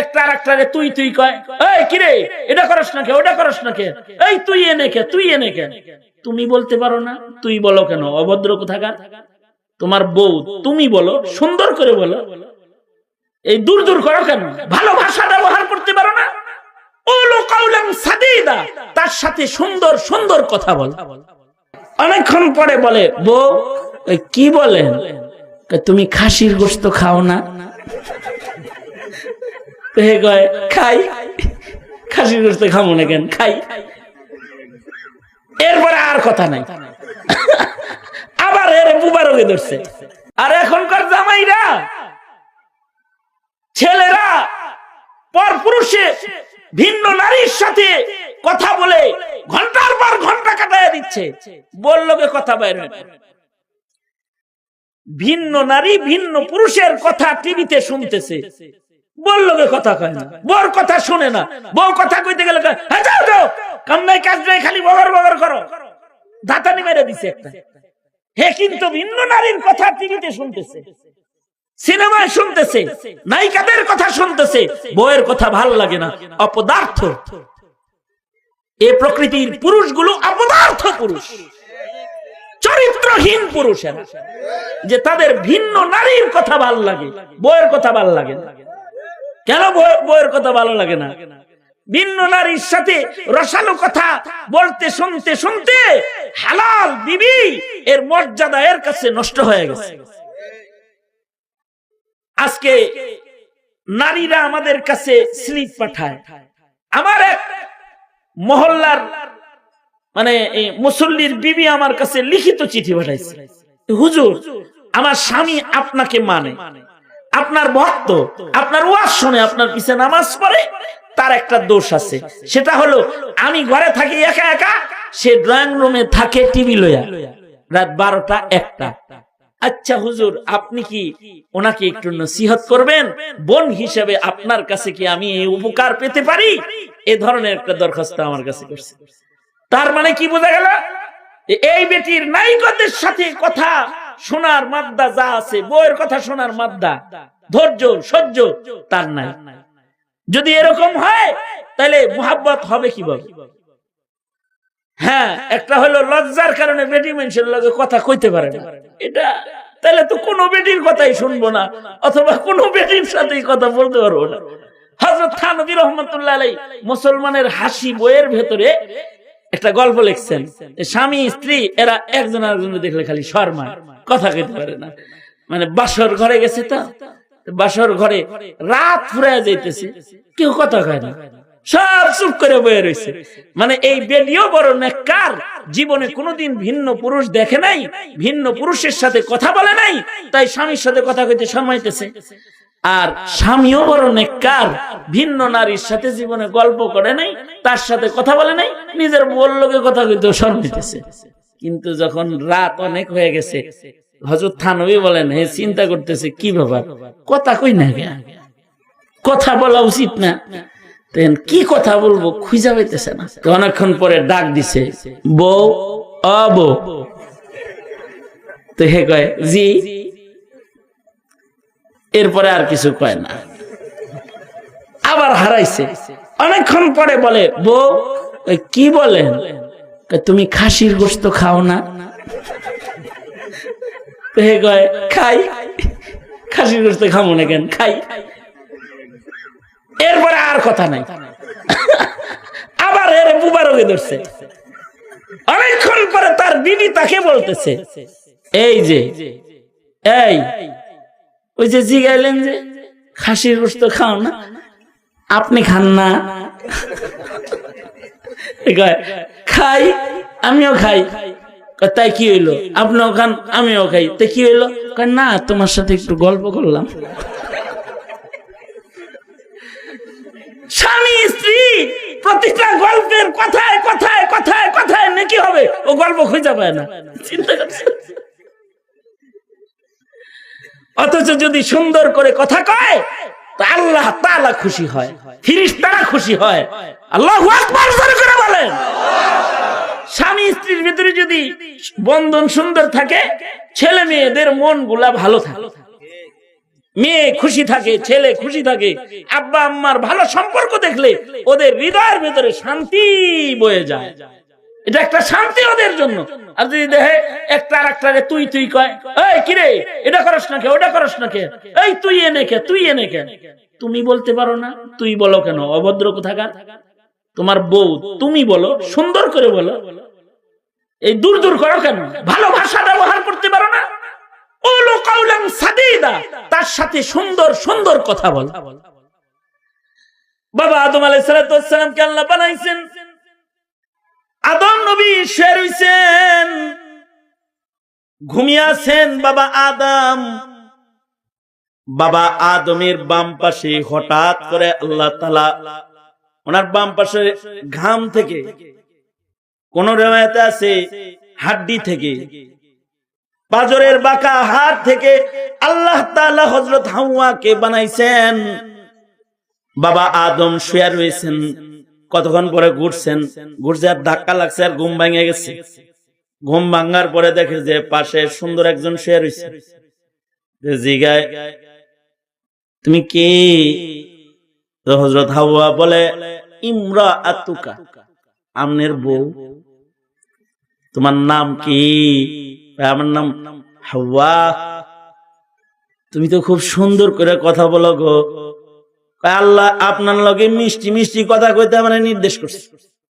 একটা আর একটা তুই তুই কয় এটা না কে ওটা না কে তুই এনে কে? তুই এনে কে? তুমি বলতে পারো না? তুই বলো কেন? অভদ্র কোথাকার? তোমার বউ, তুমি বলো, সুন্দর করে বলো। এই দূর দূর করো কেন? ভালো ভাষা ব্যবহার করতে পারো না? তার সাথে সুন্দর সুন্দর কথা বল। অনেকক্ষণ পরে বলে, বউ কি বলেন? তুমি খাসির গোস্ত খাও না? খাই। খাসির খাব না কেন? খাই। এরপরে আর কথা নাই। আবার এর ধরছে। আর এখনকার জামাইরা, ছেলেরা পর পুরুষে ভিন্ন নারীর সাথে কথা বলে ঘণ্টার পর ঘণ্টা কাটায় দিচ্ছে। বললোকে কথা বাইর ভিন্ন নারী ভিন্ন পুরুষের কথা টিভিতে শুনতেছে। বললোকে কথা কয় না। বর কথা শুনে না। বউ কথা কইতে গেলে "হ্যাঁ, যাও যাও। কাম নাই কাজ নাই খালি বগর বগর করো। মেরে দিছে একটা। হে কিন্তু ভিন্ন নারীর কথা টিভিতে শুনতেছে। সিনেমায় শুনতেছে। নায়িকাদের কথা শুনতেছে। বইয়ের কথা ভালো লাগে না। অপদার্থ। এ প্রকৃতির পুরুষগুলো অপদার্থ পুরুষ। চরিত্রহীন পুরুষেরা। যে তাদের ভিন্ন নারীর কথা ভালো লাগে বইয়ের কথা ভালো লাগে না। কেন বইয়ের কথা ভালো লাগে না? ভিন্ন নারীর সাথে রসালো কথা বলতে, শুনতে শুনতে হালাল বিবি, এর মর্যাদা এর কাছে নষ্ট হয়ে গেছে। আজকে নারীরা আমাদের কাছে স্লিপ পাঠায়। আমার এক মহল্লার মানে মুসল্লির বিবি আমার কাছে লিখিত চিঠি পাঠাইছে। হুজুর, আমার স্বামী আপনাকে মানে। আপনার ভক্ত আপনার ওয়াজ শুনে আপনার পিছে নামাজ পড়ে, তার একটা দোষ আছে। সেটা হলো, আমি ঘরে থাকি একা একা, সে ড্রয়িং রুমে থাকে টিভি লইয়া। রাত বারোটা একটা। আচ্ছা হুজুর, আপনি কি ওনাকে একটু নসিহত করবেন? বোন হিসেবে আপনার কাছে কি আমি এই উপকার পেতে পারি? এ ধরনের একটা দরখাস্ত আমার কাছে করছে। তার মানে কি বোঝা গেল? এই বেটির নায়িকদের সাথে কথা শোনার মাদ্দা যা আছে বইয়ের কথা শোনার মাদ্দা। ধৈর্য, সহ্য, তার নাই। যদি এরকম হয় তাহলে মোহাব্বত হবে কীভাবে? হ্যাঁ একটা হলো লজ্জার কারণে লগে কথা কইতে পারে এটা তাহলে তো কোনো বেটির কথাই শুনব না, অথবা কোনো বেটির সাথেই কথা বলতে পারব না। হজরত থানবী রহমতুল্লাহ মুসলমানের হাসি বইয়ের ভেতরে একটা গল্প লিখছেন। স্বামী, স্ত্রী, এরা একজন আরেকজন দেখলে খালি শর্মায়। কথা কইতে পারে না। মানে বাসর ঘরে গেছে তো বাসর ঘরে রাত ফুরায় যাইতেছে, কেউ কথা কয় না। সব চুপ করে বয়ে রয়েছে মানে এই বেডিও বড় নেককার জীবনে কোনোদিন ভিন্ন পুরুষ দেখে নাই, ভিন্ন পুরুষের সাথে কথা বলে নাই, তাই স্বামীর সাথে কথা কইতে শর্মাইতেছে আর স্বামীও বড় নেককার ভিন্ন নারীর সাথে জীবনে গল্প করে নাই, তার সাথে কথা বলে নাই, নিজের বললোকে কথা কইতেও শর্মাইতেছে কিন্তু যখন রাত অনেক হয়ে গেছে হজরত থানবী বলেন, হে, চিন্তা করতেছে, কি ব্যাপার? কথা কই না কথা বলা উচিত না। কি কথা বলব? খুঁজা পাইতেছে না। তো অনেকক্ষণ পরে ডাক দিছে, বউ, অ, বউ। তো হে কয়, জি। এরপরে আর কিছু কয় না। আবার হারাইছে। অনেকক্ষণ পরে বলে, বউ কি বলেন? তুমি খাসির গোস্ত খাও না? খাই। খাসির গোস্ত খাব না কেন? খাই। এরপরে আর কথা নাই। আবার এর বুবারকে ধরছে। অনেকক্ষণ পরে তার বিবি তাকে বলতেছে, এই যে, এই, ওই যে জিগাইলেন যে, খাসির গোস্ত খাও না? আপনি খান না? খাই, আমিও খাই। তাই কি হইল? আপনিও খান, আমিও খাই। তাই কি হইল? না, তোমার সাথে একটু গল্প করলাম। স্বামী, স্ত্রী, প্রতিটা গল্পের কথায় কথায় কথায় কথায় নাকি হবে? ও গল্প খুঁজে পায় না। চিন্তা অথচ যদি সুন্দর করে কথা কয়, তো আল্লাহ তালা খুশি হয়। ফিরিস্তারা খুশি হয়। আল্লাহ করে বলেন। স্বামী স্ত্রীর ভিতরে যদি বন্ধন সুন্দর থাকে, ছেলে মেয়েদের মনগুলা ভালো থাকে। মেয়ে খুশি থাকে, ছেলে খুশি থাকে, আব্বা আম্মার ভালো সম্পর্ক দেখলে ওদের হৃদয়ের ভেতরে শান্তি বয়ে যায়। এটা একটা শান্তি ওদের জন্য। আর যদি দেখে একটা আর একটাকে তুই তুই কয়, এই কিরে এটা করস না কে ওটা করস না কে এই, তুই এনে কে, তুই এনে কে? তুমি বলতে পারো না, তুই বলো কেন? অভদ্র কোথাকার? তোমার বউ তুমি বলো, সুন্দর করে বলো। এই দূর দূর করো কেন? ভালো ভাষা ব্যবহার করতে পারো না? তার সাথে সুন্দর সুন্দর কথা বল। বাবা আদম আলাইহিস সালামকে আল্লাহ বানাইছেন? আদম নবী শের হইছেন। ঘুমিয়ে আছেন বাবা আদম। বাবা আদমের বাম পাশে হঠাৎ করে আল্লাহ তালা ওনার বাম পাশে ঘাম থেকে, কোন রেওয়ায়তে আছে হাড্ডি থেকে, পাজরের বাঁকা হাত থেকে আল্লাহ তাআলা হযরত হাওয়াকে বানাইছেন। বাবা আদম শুয়ে রয়েছেন, কতক্ষণ পরে ঘুরছেন, ঘুরছে আর ধাক্কা লাগছে আর ঘুম ভেঙে গেছে। ঘুম ভাঙার পরে দেখে যে পাশে সুন্দর একজন শুয়ে রয়েছে। জিগায়, তুমি কি? তো হজরত হাওয়া বলে ইমরা আতুকা আমনের বউ। তোমার নাম কি? আমার নাম হাওয়া। তুমি তো খুব সুন্দর করে কথা বলো গো। আল্লাহ আপনার লগে মিষ্টি মিষ্টি কথা কইতে আমার নির্দেশ করছে।